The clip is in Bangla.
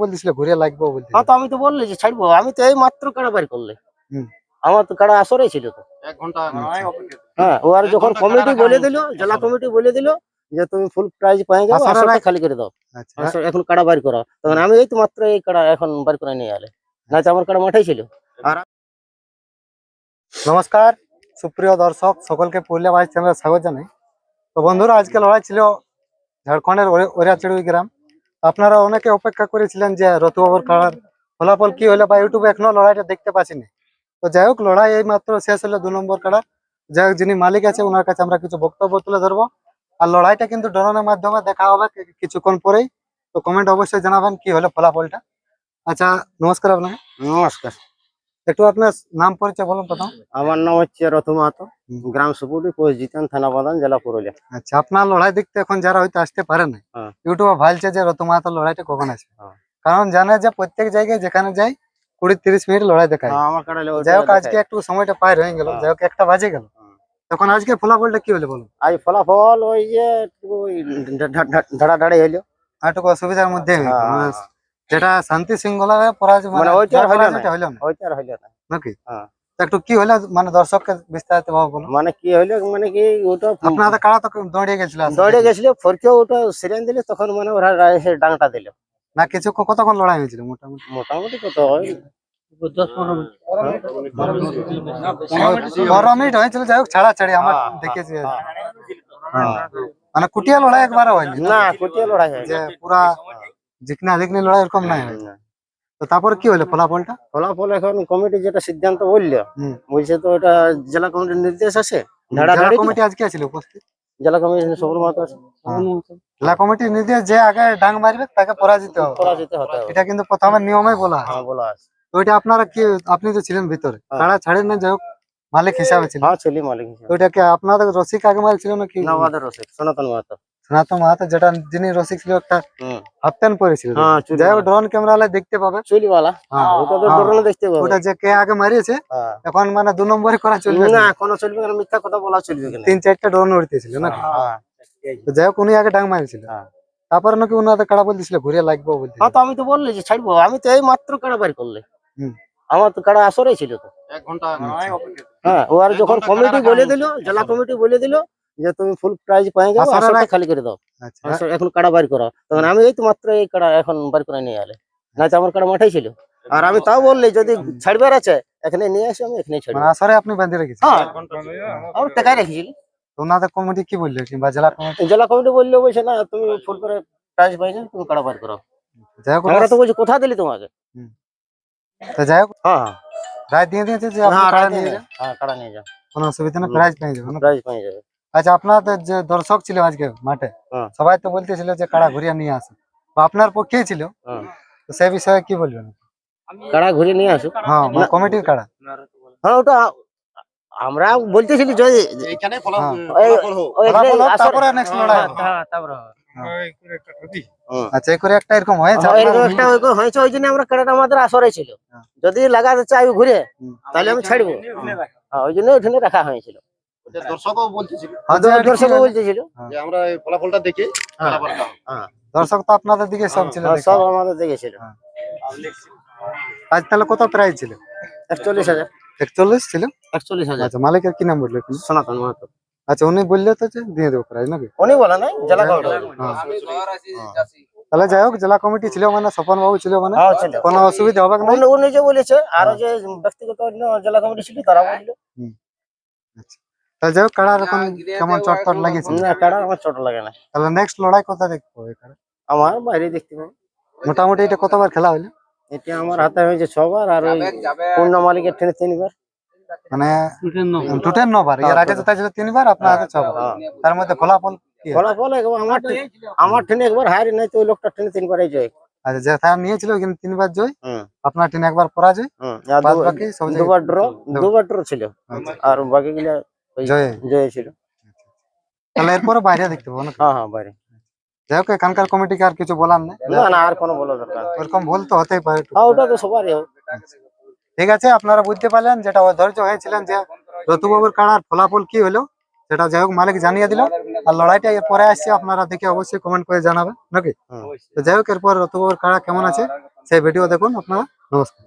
বলতেছিল ঘুরে লাগবো বলতে হ্যাঁ তো আমি তো বললি যে ছাড়বো আমি তো এই মাত্র কাড়া বাড়ি করলে আমার তো কাড়া আসরেই ছিল তো। এক ঘণ্টা হ্যাঁ ও আর যখন কমিটি বলে দিল জেলা কমিটি বলে দিল যে তুমি ফুল প্রাইজ পেয়ে যাবে আসরটা খালি করে দাও। আচ্ছা। এখন কাড়া বাড়ি করো তখন আমি এই তো মাত্র এই কাড়া এখন বাড়ি করে নিয়ে এলে না তো আমার কাড়া মাঠেই ছিল। আর নমস্কার সুপ্রিয় দর্শক সকলকে পুরুলিয়া বাইশ চ্যানেলে স্বাগত জানাই। তো বন্ধুরা আজকে লড়াই ছিল ঝাড়খণ্ডের ওরিয়াচিড়ুই গ্রাম। আপনারা অনেকে অপেক্ষা করেছিলেন যে রতুবাবুর খেলার ফলাফল কি হলো বা ইউটিউবে এখনও লড়াইটা দেখতে পাচ্ছিনি তো যাই হোক, লড়াই এই মাত্র শেষ হলো দু নম্বর খেলা। যাই হোক, যিনি মালিক আছে ওনার কাছে আমরা কিছু বক্তব্য তুলে ধরবো। আর লড়াইটা কিন্তু ড্রোনের মাধ্যমে দেখা হবে কিছুক্ষণ পরেই। তো কমেন্ট অবশ্যই জানাবেন কি হলো ফলাফলটা। আচ্ছা নমস্কার আপনাকে। নমস্কার। একটু আপনার নাম পরিচয় বলুন প্রথম। আমার নাম হচ্ছে রথ মাহাতো গ্রাম সুপুরি পোস্ট জিতেন থানা বাদান জেলা পুরুলিয়া। আচ্ছা আপনার লড়াই দেখতে এখন যারা হয়তো আসতে পারে না হ্যাঁ। ইউটিউবে ভালছে যে রতমাতার লড়াইটা কখন আছে? হ্যাঁ। কারণ জানে যে প্রত্যেক জায়গায় যেখানে যাই কুড়ি তিরিশ মিনিট লড়াই দেখায়। হ্যাঁ, যাই হোক আজকে একটু সময়টা পার হয়ে গেল। যাই হোক একটা বাজে গেল। তখন আজকে ফলাফলটা কি হলো বলুন? আজ ফলাফল ওই যে ধাড়াধাড়ি হইল। একটু অসুবিধার মধ্যে যেটা শান্তি শৃঙ্খলা পরাজয় মানে ওইটা হইল না। পরাজয়টা হইল না। হইল নাকি? হ্যাঁ। একটু কি হলো মানে দর্শককে বিস্তারিত ভাবে মানে কি হইল? মানে কি ওটা আপনাদের কারা তো দৌড়িয়ে গেছিল আসলে। দৌড়ে গেছিল ফরকেও ওটা সিরিয়ান দিলে তখন মানে ওরা এসে ডাংটা দিল। না কিছু কতক্ষণ লড়াই হয়েছিল মোটামুটি? মোটামুটি কত হয়? পনেরো মিনিট হয়েছিল যাই হোক ছাড়া ছাড়ি আমার হ্যাঁ, দেখেছি। হ্যাঁ। হ্যাঁ। মানে কুটিয়া লড়াই একবারও হয়নি। না কুটিয়া লড়াই যে পুরা জিকনা জিকনি লড়াই এরকম নাই তো তারপরে কি হলো ফলাফলটা ফলাফল এখন কমিটি যেটা সিদ্ধান্ত বলল বলছে তো ওটা জেলা কমিটির নির্দেশ আছে জেলা কমিটি আজকে ছিল উপস্থিত জেলা মাহাতো আছে জেলা কমিটির নির্দেশ যে আগে ডাং মারবে তাকে পরাজিত হবে পরাজিত হতে হবে এটা কিন্তু প্রথমে নিয়মে বলা বলা আছে ওইটা আপনারা কি আপনি তো ছিলেন ভিতরে। তারা ছাড়েন না যাই হোক মালিক হিসাবে ছিল। হ্যাঁ ছেলে মালিক হিসেবে। ওইটা কি আপনাদের রসিক আগে মাল ছিল নাকি? না আমাদের রসিক সনাতন মাহাতো। সনাতন মাহাতো যেটা যিনি রসিক ছিল একটা হাফ প্যান্ট পরেছিল। হ্যাঁ চুলি যাই হোক ড্রোন ক্যামেরা দেখতে পাবে। চুলিওয়ালা। হ্যাঁ ওটা তো হ্যাঁ। ডরনে দেখতে পাবো। ওটা যে কে আগে মারিয়েছে হ্যাঁ। এখন মানে দু নম্বরে করা চলবে না না কোনো চলবে না মিথ্যা কথা বলা চলবে কেন? তিন চারটা ড্রোন উড়তেছিল না হ্যাঁ যাই হোক উনি আগে ডাং মারিছিল। হ্যাঁ। তারপরে নাকি উনাদের কাড়া বলতেছিল ঘুরে লাগবো বলতে হ্যাঁ তো আমি তো বললি যে ছাড়বো আমি তো এই মাত্র কাড়া বাড়ি করলে। হুম। আমার তো কাড়া আসরেই ছিল তো। এক ঘণ্টা হ্যাঁ ও আর যখন কমিটি বলে দিল জেলা কমিটি বলে দিল যে তুমি ফুল প্রাইজ পেয়ে যাবে আসরটা খালি করে দাও। আচ্ছা। এখন কাড়া বাড়ি করো? তখন আমি এই তো মাত্র এই কাড়া এখন বাড়ি করে নিয়ে এলে। না তো আমার কাড়া মাঠেই ছিল। আর আমি তাও বললি যদি ছাড়বার আছে এখানে নিয়ে আসি আমি এখানে ছাড়বো। মানে আসরে আপনি বেঁধে রেখেছেন? হ্যাঁ। আমার টাকায় ওনাদের কমিটি কি বলল কিংবা জেলা কমিটি জেলা কমিটি বললে বলছে না তুমি ফুল করে প্রাইজ পাই তুমি কাড়া বাড়ি করো যাই হোক আমরা তো বলছি কোথা দিলি তোমাকে? তো যাই হোক হ্যাঁ হ্যাঁ রায় দিয়ে দিয়েছে যে আপনি হ্যাঁ কাড়া রাতে নিয়ে নিয়ে যান হ্যাঁ কাড়া নিয়ে যাও কোনো অসুবিধা না হুম। প্রাইজ পেয়ে যাবেন প্রাইজ পেয়ে যাবে আচ্ছা আপনাদের যে দর্শক ছিল আজকে মাঠে হ্যাঁ। সবাই তো বলতেছিল যে কাড়া ঘুরিয়ে নিয়ে আসে বা আপনার পক্ষেই ছিল হ্যাঁ তো সেই বিষয়ে কি বলবেন কাড়া ঘুরে নিয়ে আসো হ্যাঁ মানে না। কমিটির কাড়া হ্যাঁ ওটা আমরা বলতেছিলি যে এইখানে হ্যাঁ। এই- ফলাফল হোক ওই ফলাফল হোক, আসর- তারপরে next লড়াই হবে। হ্যাঁ, তারপরে হবে। আচ্ছা এই করে একটা এরকম হয়েছে হ্যাঁ, এরকম একটা ওই হয়েছে ওই জন্য আমরা কাড়াটা আমাদের আসরে ছিল। হ্যাঁ। যদি লাগাতে চাই ঘুরে তাহলে আমি ছাড়বো। হ্যাঁ, ওই জন্য ওখানে রাখা হয়েছিল। দর্শকও বলতেছিল। হ্যাঁ, দর্শকও বলতেছিল। যে আমরা ফলাফলটা দেখে হ্যাঁ। হ্যাঁ, দর্শক তো আপনাদের দিকে সব ছিল হ্যাঁ, সব আমাদের দেখেছিল আজ তাহলে কত প্রাইজ ছিল? একচল্লিশ হাজার। একচল্লিশ ছিল? একচল্লিশ হাজার। আচ্ছা মালিকের কি নাম বলল? সনাতন মাহাতো। আচ্ছা উনি বললে তো যে দিয়ে দেবো প্রাইজ নাকি? উনি বলে নাই জেলা কমিটি। হ্যাঁ। তাহলে যাই হোক জেলা কমিটি ছিল মানে স্বপন বাবু ছিল মানে হ্যাঁ কোনো অসুবিধা হবে না উনি- যে বলেছে আরও যে ব্যক্তিগত জেলা কমিটি ছিল তারা বলল। তাহলে যাই হোক কাড়ার এখন কেমন চটপট লাগিয়েছে? না কাড়া আমার ছোট লাগে না। তাহলে নেক্সট লড়াই কথা দেখব এখানে? আমার বাইরে দেখতে পাবো। মোটামুটি এটা কতবার খেলা হলো? এটা আমার হাতে হয়েছে ছবার আর ওই পূর্ণ মালিকের ট্রেনে তিনবার। মানে টোটাল নবার এর আগে যেটা ছিল তিনবার আপনার হাতে ছবার। হ্যাঁ। তার মধ্যে ফলাফল ফলাফল আমার আমার ট্রেনে একবার হারি নাই তো ওই লোকটা তিনবারই জয়। আচ্ছা যে তার নিয়েছিল ওখানে তিনবার জয়। আপনার টিম একবার পরাজয়। বাকি সব দুবার ড্র দুবার ড্র ছিল। আচ্ছা। আর বাকি গুলা জয়। জয় ছিল। তাহলে এরপরে বাইরে দেখতে পাবো না হ্যাঁ হ্যাঁ বাইরে। যাই হোক এখানকার কমিটিকে আর কিছু বলার নেই। না না আর কোনো বলা দরকার। ওরকম ভুল তো হতেই পারে হ্যাঁ ওটা তো সবারই হোক। ঠিক আছে আপনারা বুঝতে পারলেন যেটা অধৈর্য হয়েছিলেন যে রতুবাবুর কাড়ার ফলাফল কি হলো সেটা যাই হোক মালিক জানিয়ে দিল। আর লড়াইটা এর পরে আসছে আপনারা দেখে অবশ্যই কমেন্ট করে জানাবেন নাকি? তো যাই হোক এরপর রতুবাবুর কাড়া কেমন আছে সেই ভিডিও দেখুন আপনারা নমস্কার।